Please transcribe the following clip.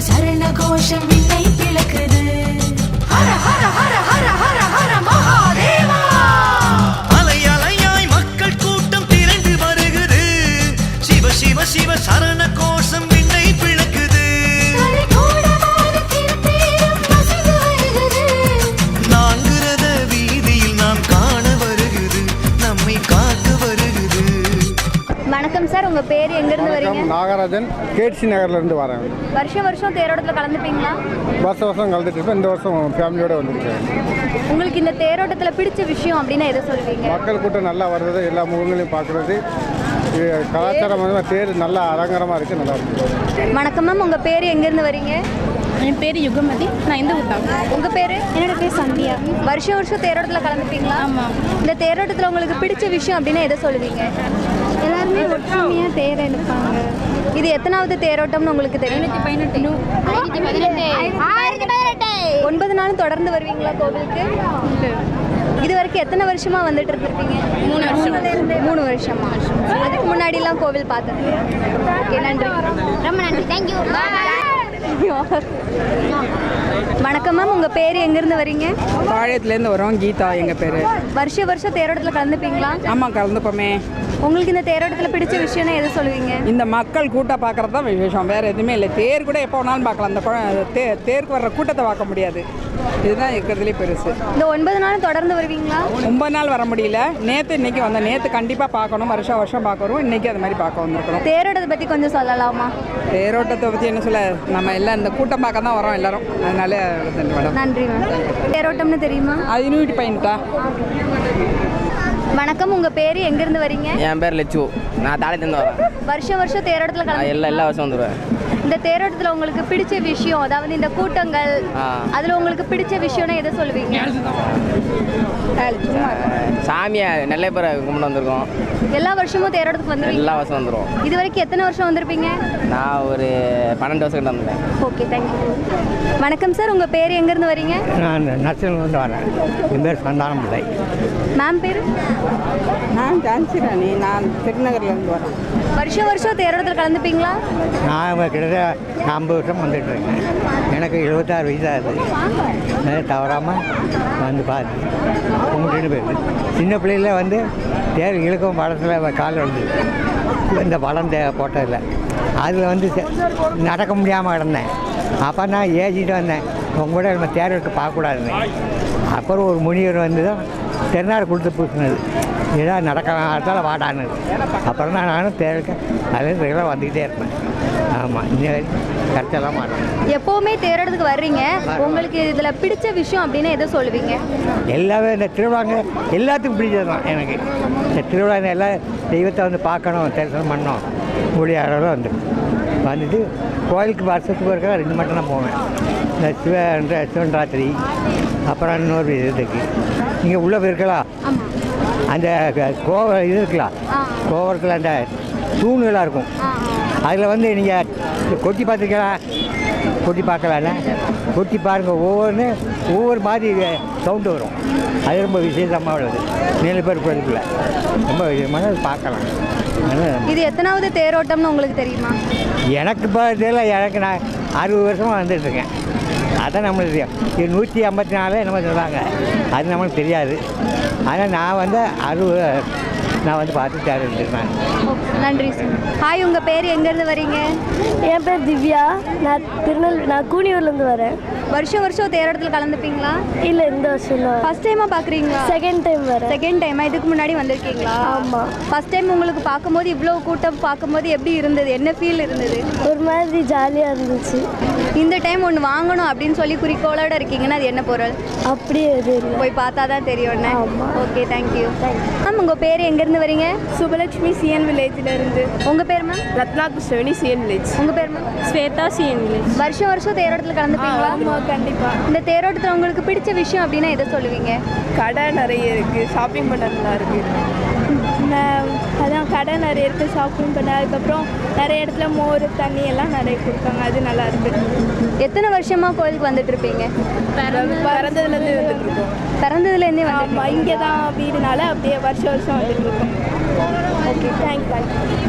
சரண கோஷம் விண்ணை பிளக்குது. ஹர ஹர ஹர ஹர ஹர ஹர மகாதேவா! அலை அலையாய் மக்கள் கூட்டம் திரண்டு வருகிறது. சிவ சிவ சிவ சரண கோஷம் வணக்கம் சார். உங்க பேர் எங்க இருந்து வரீங்க? நாகராஜன் கேட்சி நகர்லேருந்து வரேன். வருஷம் வருஷம் தேரோட்டத்துல கலந்துப்பீங்களா? வருஷம் வருஷம் கலந்துட்டு இருப்பேன் இந்த வருஷம் ஃபேமிலியோடு வந்திருக்கேன். உங்களுக்கு இந்த தேரோட்டத்துல பிடிச்ச விஷயம் அப்படின்னா எதை சொல்வீங்க மக்கள் கூட்டம் நல்லா வருது எல்லா முகங்களையும் பார்க்குறது. கலாச்சாரம் வந்து தேர் நல்லா அலங்காரமாக இருக்குது நல்லா இருக்குது வணக்கம் மேம் உங்க பேர் எங்க இருந்து வரீங்க? என் பேர் யுகமதி. நான் இந்த ஊர் தான் உங்க பேரு? என்னோட பேர் சந்தியா. வருஷம் வருஷம் தேரோட்டத்துல கலந்துப்பீங்களா? ஆமாம். இந்த தேரோட்டத்துல உங்களுக்கு பிடிச்ச விஷயம் அப்படின்னா எதை சொல்லுவீங்க? எல்லாருமே ஒற்றுமையாக தேர் எடுப்பாங்க. இது எத்தனாவது தேரோட்டம்னு உங்களுக்கு தெரியும்? ஒன்பது நாளும் தொடர்ந்து வருவீங்களா கோவிலுக்கு? இது வரைக்கும் எத்தனை வருஷமா வந்துட்டு இருந்திருப்பீங்க? மூணு வருஷம். மூணு வருஷமா? அதுக்கு முன்னாடிலாம் கோவில் பார்த்தது ஓகே நன்றி. ரொம்ப நன்றி. தேங்க்யூ வணக்கம் மேம் உங்க பேர் எங்க இருந்து வரீங்க? பாளையத்துலேருந்து வரோம். கீதா எங்கள் பேர். வருஷ வருஷம் தேரோட்டத்துல கலந்துப்பீங்களா? ஆமாம் கலந்துப்போமே. உங்களுக்கு இந்த தேரோட்டத்துல பிடிச்ச விஷயம்னா எதை சொல்லுவீங்க? இந்த மக்கள் கூட்டம் பார்க்குறது தான் விசேஷம். வேறு எதுவுமே இல்லை. தேர் கூட எப்போ வேணாலும் பார்க்கலாம். அந்த தே தேருக்கு வர்ற கூட்டத்தை பார்க்க முடியாது. இதுதான் இருக்கிறதுலே பெருசு. இந்த ஒன்பது நாளும் தொடர்ந்து வருவீங்களா? ஒன்பது நாள் வர முடியல. நேற்று இன்னைக்கு வந்தோம் நேற்று கண்டிப்பாக பார்க்கணும். வருஷம் வருஷம் பார்க்குறோம். இன்னைக்கு அது மாதிரி பார்க்க வந்திருக்கிறோம். தேரோட்டத்தை பத்தி கொஞ்சம் சொல்லலாமா? தேரோட்டத்தை பற்றி என்ன சொல்ல? நம்ம எல்லாம் இந்த கூட்டம் பார்க்க தான் வரோம் எல்லாரும். அதனால மேடம். நன்றி மேம். தேரோட்டம்னு தெரியுமா? அது யூனிட் வணக்கம். உங்க பேர் எங்க இருந்து வரீங்க? என் பேர் லட்சு நான் தாளையத்துலேருந்து வரேன். வருஷம் வருஷம் தேரோட்டத்துல கலந்து எல்லா எல்லா வருஷம் வந்துடுவேன் இந்த தேரோட்டத்துல உங்களுக்கு பிடிச்ச விஷயம் அதாவது இந்த கூட்டங்கள். அதுல உங்களுக்கு பிடிச்ச விஷயம்னா எதை சொல்லுவீங்க? சாமியை நெல்லை பேரை கும்பிட்டு வந்திருக்கோம். எல்லா வருஷமும் தேரோட்டத்துக்கு வந்துருவீங்க எல்லா வருஷம் வந்துடுவோம் இது வரைக்கும் எத்தனை வருஷம் வந்திருப்பீங்க? நான் ஒரு பன்னெண்டு வருஷம் கிட்ட வந்துட்டேன் ஓகே தேங்க்யூ வணக்கம் சார் உங்க பேர் எங்க இருந்து வரீங்க? நான் நர்சன்லேருந்து வரேன். என் பேர் சந்தானம் பிள்ளை மேம் பேர்? நான் ஜான்சி ராணி. நான் திருநகர்லேருந்து வரேன். வருஷம் வருஷம் தேரோட்டத்தில் கலந்துப்பீங்களா? நான் கிட்டத்தட்ட ஐம்பது வருஷம் வந்துட்டு இருக்கேன். எனக்கு எழுபத்தாறு வயசாகுது தவறாமல் வந்து பார்த்து கும்பிட்டுட்டு போயிடுது. சின்ன பிள்ளையில வந்து தேர் இழுக்கும் படத்தில் கால் வந்து இந்த படம் தே போட்டதில். அதில் வந்து நடக்க முடியாமல் கிடந்தேன். அப்போ நான் ஏஜிட்டு வந்தேன். உங்க கூட நம்ம தேர் எடுத்து பார்க்கக்கூடாதுன்னு. அப்புறம் ஒரு முனிவர் வந்து தான் தென்னார் கொடுத்து பூசினது ஏதாவது நடக்க வாடான்னு. அப்புறம் தான் நானும் தேர்க்க அதில் ரெகுலராக வந்துக்கிட்டே இருப்பேன். ஆமாம் வரைக்கும் கரெக்டெல்லாம் மாட்டேன் எப்பவுமே தேரோட்டத்துக்கு வர்றீங்க. உங்களுக்கு இதுல பிடிச்ச விஷயம் அப்படின்னு எதை சொல்லுவீங்க? எல்லாமே இந்த திருவிழாங்க எல்லாத்துக்கும் பிடிச்சது தான் எனக்கு. இந்த திருவிழா எல்லா தெய்வத்தை வந்து பார்க்கணும் தரிசனம் பண்ணணும். அளவில் வந்து வந்துட்டு கோயிலுக்கு வருஷத்துக்கு ஒருக்கா ரெண்டு மட்டும் நான் போவேன். இந்த சிவ இந்த சிவன் ராத்திரி அப்புறம் இன்னொரு இதுக்கு நீங்கள் உள்ளே போயிருக்கலாம். அந்த கோவ இது இருக்கலாம் கோவரத்தில் அந்த தூணுகளாக இருக்கும். அதில் வந்து நீங்கள் கொட்டி பார்த்துருக்கலாம் கொட்டி பார்க்கலாம்ல? கொட்டி பாருங்கள் ஒவ்வொன்று ஒவ்வொரு மாதிரி சவுண்டு வரும். அது ரொம்ப விசேஷமாக உள்ளது. மேலே பேர் கோயிலுக்குள்ள ரொம்ப விசேஷமான பார்க்கலாம். இது எத்தனாவது தேரோட்டம்னு உங்களுக்கு தெரியுமா? எனக்கு இப்போ தெரியல. எனக்கு நான் அறுபது வருஷமாக வந்துட்டுருக்கேன் அதான் நம்மளுக்கு தெரியும். இது நூற்றி ஐம்பத்தி நாலு என்னமோ சொல்கிறாங்க அது நம்மளுக்கு தெரியாது. ஆனால் நான் வந்து அறுபது நான் வந்து பார்த்து நன்றி சார். ஹாய் உங்க பேர் எங்க இருந்து வரீங்க? என் பேர் திவ்யா. நான் திருநெல் நான் கூனியூர்லேருந்து வரேன். வருஷம் வருஷம் தேரோட்டத்தில் கலந்துப்பீங்களா? இல்லை இந்த வருஷம் ஃபர்ஸ்ட் டைமா பாக்குறீங்களா? செகண்ட் டைம் வரேன் செகண்ட் டைமா இதுக்கு முன்னாடி வந்திருக்கீங்களா? ஆமா. ஃபர்ஸ்ட் டைம் உங்களுக்கு பார்க்கும்போது இவ்வளோ கூட்டம் பார்க்கும்போது எப்படி இருந்தது? என்ன ஃபீல் இருந்தது? ஒரு மாதிரி ஜாலியாக இருந்துச்சு. இந்த டைம் ஒன்று வாங்கணும் அப்படின்னு சொல்லி குறிக்கோளோட இருக்கீங்கன்னா அது என்ன பொருள்? அப்படியே இல்லை போய் பார்த்தா தான் தெரியும். ஓகே தேங்க்யூ மேம் உங்கள் பேர் எங்கேருந்து வரீங்க? சுபலட்சுமி சிஎன் வில்லேஜில் இருந்து. உங்கள் பேர் ma'am Ratna Krishnaveni CN village உங்கள் பேர் மேம் ஸ்வேதா சிஎன் வில்லேஜ் வருஷம் வருஷம் தேரோட்டத்தில் கலந்துப்பீங்களா? ஆமாம் கண்டிப்பாக இந்த தேரோட்டத்தில் உங்களுக்கு பிடிச்ச விஷயம் அப்படின்னா எதை சொல்லுவீங்க? கடை நிறைய இருக்குது ஷாப்பிங் பண்ண நல்லா இருக்குது அதான் கடை நிறைய இருக்குது ஷாப்பிங் பண்ண அதுக்கப்புறம் நிறைய இடத்துல மோர் தண்ணி எல்லாம் நிறைய கொடுப்பாங்க. அது நல்லா இருக்கு. எத்தனை வருஷமா கோயிலுக்கு வந்துட்டு இருப்பீங்க பிறந்ததுலேருந்து வந்துட்டு இருக்கோம் பிறந்ததுலேருந்தே வந்து இங்கே தான் வீடுனால அப்படியே வருஷம் வருஷம் வந்துட்டு இருக்கோம் ஓகே தேங்க்ஸ்